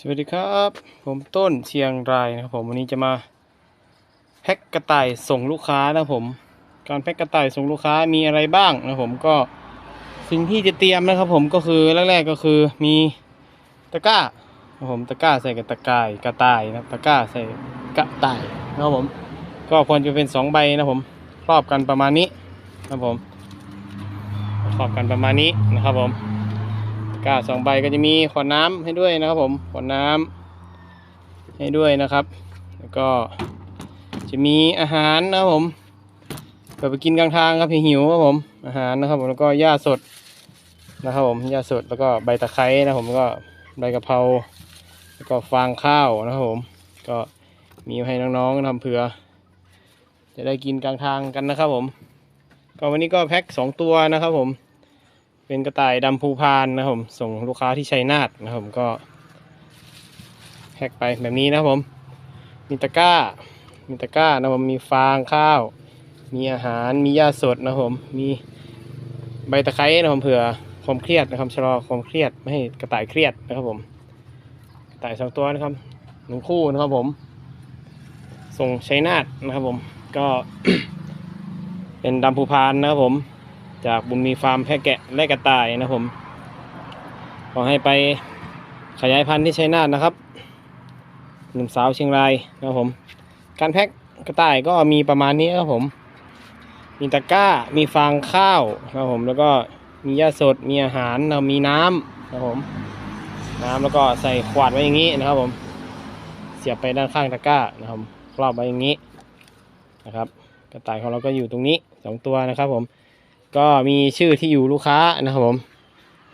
สวัสดีครับ ผมต้นเชียงรายนะครับผมวันนี้จะมาแพ็กกระต่ายส่งลูกค้านะครับผม การแพ็กกระต่ายส่งลูกค้ามีอะไรบ้างนะครับผมก็สิ่งที่จะเตรียมนะครับผมก็คือแรกๆก็คือมีตะกร้านะครับผมตะกร้าใส่กับตะกายกระต่ายนะครับตะกร้าใส่กระต่ายนะครับผม ก็ควรจะเป็นสองใบนะครับผมครอบกันประมาณนี้นะครับผมครอบกันประมาณนี้นะครับผม ก้าสองใบก็จะมีขวดน้ำให้ด้วยนะครับผมขวดน้ำให้ด้วยนะครับ แล้วก็จะมีอาหารนะครับผมเผื่อไปกินกลางทางครับหิวครับผมอาหารนะครับผมแล้วก็หญ้าสดนะครับผมหญ้าสดแล้วก็ใบตะไคร้นะผมก็ใบกะเพราแล้วก็ฟางข้าวนะครับผม ก็มีให้น้องๆทำเผื่อ จะได้กินกลางทางกันนะครับผม ก็วันนี้ก็แพ็คสองตัวนะครับผม เป็นกระต่ายดำภูพานนะครับผมส่งลูกค้าที่ชัยนาทนะครับผมก็แพ็กไปแบบนี้นะครับผมมีตะกร้า มีตะกร้านะครับผมมีฟางข้าว มีอาหารมีหญ้าสดนะครับผมมีใบตะไคร้นะครับผมเผื่อความเครียดนะครับชะลอความเครียดไม่ให้กระต่ายเครียดนะครับผมกระต่ายสองตัวนะครับหนึ่งคู่นะครับผม ส่งชัยนาทนะครับผมก็เป็นดำภูพานนะครับผม จากบุญมีฟาร์มแพะแกะและกระต่ายนะครับผม ขอให้ไปขยายพันธุ์ที่ชัยนาทนะครับ หนุ่มสาวเชียงรายนะครับผม การแพ็คกระต่ายก็มีประมาณนี้ครับผม มีตะกร้า มีฟางข้าวนะครับผมแล้วก็มีหญ้าสด มีอาหารนะครับมีน้ำนะครับผม น้ำแล้วก็ใส่ขวดไว้อย่างนี้นะครับผม เสียบไปด้านข้างตะกร้านะครับครอบไว้อย่างนี้นะครับ กระต่ายของเราก็อยู่ตรงนี้สองตัวนะครับผม ก็มีชื่อที่อยู่ลูกค้านะครับผม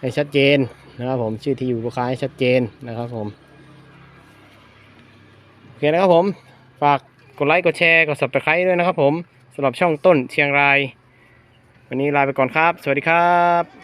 ให้ชัดเจนนะครับผมชื่อที่อยู่ลูกค้าให้ชัดเจนนะครับผมโอเคนะครับผมฝากกดไลค์กดแชร์กด subscribe ด้วยนะครับผมสำหรับช่องต้นเชียงราย วันนี้ลาไปก่อนครับ สวัสดีครับ